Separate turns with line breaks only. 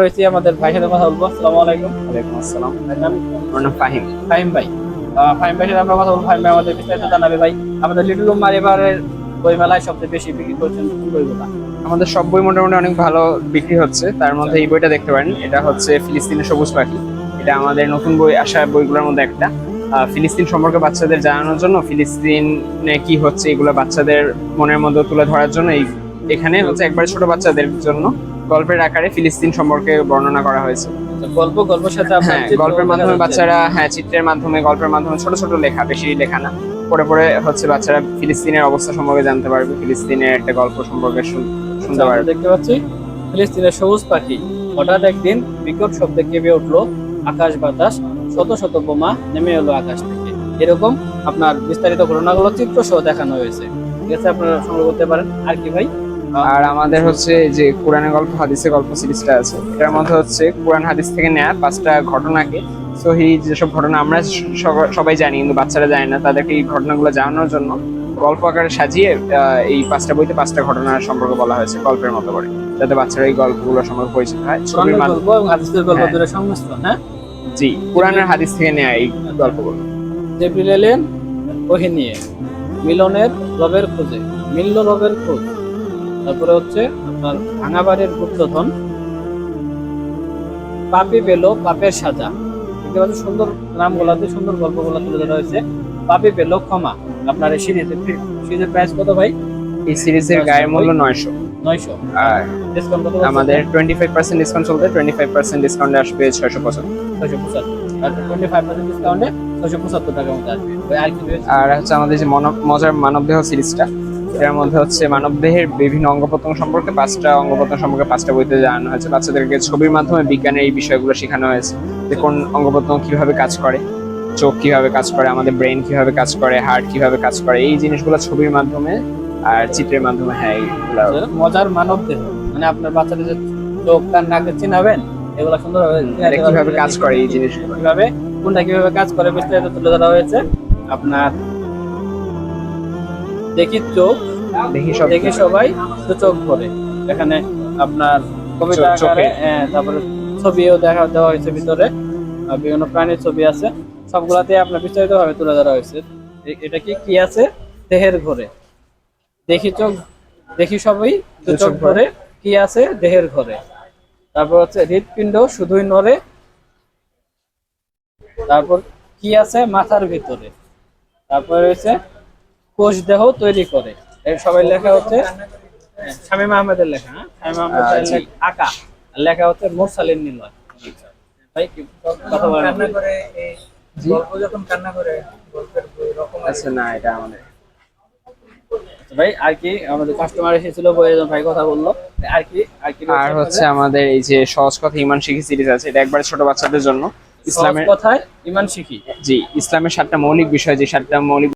রয়েছে আমাদের ভাইয়ের সাথে কথা বলব। আসসালামু আলাইকুম।
ওয়ালাইকুম আসসালাম। আমার নাম ফাহিম।
ফাহিম ভাই। ফাহিম ভাইয়ের সাথে আমরা কথা বলব। ফাহিম ভাই আমাদের বিস্তারিত জানাবে ভাই। আমাদের লিটল উম্মার এবারের সবচেয়ে বেশি বিক্রি করছেন বইগুলা?
আমাদের সব বই মোটামুটি অনেক ভালো বিক্রি হচ্ছে। তার মধ্যে এই বইটা দেখতে পারেন। এটা হচ্ছে ফিলিস্তিনের সবুজ পাখি। এটা আমাদের নতুন বই আসা বইগুলোর মধ্যে একটা। ফিলিস্তিন সম্পর্কে বাচ্চাদের জানানোর জন্য ফিলিস্তিনে কি হচ্ছে এগুলো বাচ্চাদের মনের মধ্যে তুলে ধরার জন্য এই এখানে হচ্ছে একবার ছোট বাচ্চাদের জন্য গল্পের আকারে ফিলিস্তিন সম্পর্কে বর্ণনা করা হয়েছে।
তো গল্প গল্পের সাথে
হ্যাঁ গল্পের মাধ্যমে বাচ্চারা হ্যাঁ চিত্রের মাধ্যমে গল্পের মাধ্যমে ছোট ছোট লেখা বেশি লেখা না। পরে পরে হচ্ছে বাচ্চারা ফিলিস্তিনের অবস্থা সম্পর্কে জানতে পারবে ফিলিস্তিনের একটা গল্প সম্পর্কে শুনতে পারবে।
দেখতে পাচ্ছি ফিলিস্তিনের সবুজ পাখি। হঠাৎ একদিন বিকট শব্দে কেঁপে উঠল আকাশ বাতাস শত শত বোমা নেমে এলো আকাশ থেকে। এরকম আপনার বিস্তারিত ঘটনাগুলো চিত্র সহ দেখানো হয়েছে। ঠিক আছে আপনারা সংগ্রহ করতে পারেন। আর কি ভাই?
আর আমাদের হচ্ছে যে কোরআনের গল্প হাদিসের গল্প সিরিজটা আছে। এটার মধ্যে হচ্ছে কোরআন হাদিস থেকে নেয়া পাঁচটা ঘটনাকে। সহি যেসব ঘটনা আমরা সবাই জানি কিন্তু বাচ্চারা জানে না তাদেরকে এই ঘটনাগুলো জানানোর জন্য গল্প আকারে সাজিয়ে এই পাঁচটা বইতে পাঁচটা ঘটনার সম্পর্কে বলা হয়েছে গল্পের মতো করে যাতে বাচ্চারা এই গল্পগুলো সম্পর্কে পরিচিত হয়। ছবির মাধ্যমে হ্যাঁ।
হ্যাঁ?
জি কোরআনের হাদিস থেকে নেয়া এই গল্পগুলো।
জিবরিল এলেন ওহি নিয়ে মিলনের রবের খোঁজে মিলল রবের খোঁজ। তারপরে হচ্ছে আপনার ভাঙাবাড়ির গুপ্তধন। পাপি পেল পাপের সাজা। দেখতে পাচ্ছেন সুন্দর নামগুলাতে সুন্দর গল্পগুলো তুলে ধরা হয়েছে। পাপি পেল ক্ষমা। আপনার এই সিরিজের সিরিজের প্রাইস কত ভাই?
এই সিরিজের মূল্য নয়শো।
নয়শো।
আর
ডিসকাউন্ট কত
আমাদের টোয়েন্টি ফাইভ পার্সেন্ট ডিসকাউন্ট চলতে টোয়েন্টি ফাইভ পার্সেন্ট ডিসকাউন্টে আসবে ছয়শো পঁচাত্তর।
ছয়শো পঁচাত্তর। আর টোয়েন্টি ফাইভ পার্সেন্ট ডিসকাউন্টে ছয়শো পঁচাত্তর টাকার মধ্যে আসবে। আর কি
আর হচ্ছে আমাদের যে মজার মানবদেহ সিরিজটা। এটার মধ্যে হচ্ছে মানবদেহের বিভিন্ন অঙ্গ প্রত্যঙ্গ সম্পর্কে পাঁচটা অঙ্গ প্রত্যঙ্গ সম্পর্কে পাঁচটা বইতে জানানো হয়েছে। বাচ্চাদেরকে ছবির মাধ্যমে বিজ্ঞানের এই বিষয়গুলো শেখানো হয়েছে যে কোন অঙ্গ প্রত্যঙ্গ কীভাবে কাজ করে চোখ কীভাবে কাজ করে আমাদের ব্রেন কীভাবে কাজ করে হার্ট কীভাবে কাজ করে এই জিনিসগুলো ছবির মাধ্যমে আর চিত্রের মাধ্যমে হ্যাঁ এইগুলা
মজার মানব দেহ মানে আপনার বাচ্চাদের যে চোখ কান নাকে চিনাবেন এগুলো সুন্দরভাবে
কীভাবে কাজ করে এই জিনিসগুলো।
কীভাবে কোনটা কীভাবে কাজ করে বিস্তারিত তুলে ধরা হয়েছে। আপনার দেখি চোখ
দেখি সব
দেখি সবাই তো চোখ ভরে এখানে আপনার কবিতা আকারে হ্যাঁ, তারপরে ছবিও দেখা দেওয়া হয়েছে ভিতরে বিভিন্ন প্রাণীর ছবি আছে। সবগুলাতে আপনার বিস্তারিত ভাবে তুলে ধরা হয়েছে। এটা কি কি আছে? দেহের ঘরে। দেখি চোখ দেখি সবই তো চোখ
চোখ
কি আছে? দেহের ঘরে। তারপর হচ্ছে হৃৎপিণ্ড শুধুই নড়ে। তারপর কি আছে? মাথার ভিতরে। তারপরে রয়েছে কোষ দেহ তৈরি করে। এর সবাই লেখা হচ্ছে হ্যাঁ, শামীম আহমেদের লেখা হ্যাঁ? শামীম আহমেদের
আচ্ছা।
লেখা আঁকা। লেখা হচ্ছে মোরসালিন নিলয়। ভাই কি কথা বলেন আপনি?
করে এই গল্প যখন কান্না করে গল্পের বই রকম
আচ্ছা না এটা আমাদের।
আচ্ছা ভাই আর কি আমাদের কাস্টমার এসেছিল ভাই কথা বলল। আর কি আর কি
আর হচ্ছে আমাদের এই যে সহজ কথা ইমান শিখি সিরিজ আছে এটা একবারে ছোট বাচ্চাদের জন্য। ইসলামের
কথায় ইমান শিখি।
জি ইসলামের সাতটা মৌলিক বিষয় যে সাতটা মৌলিক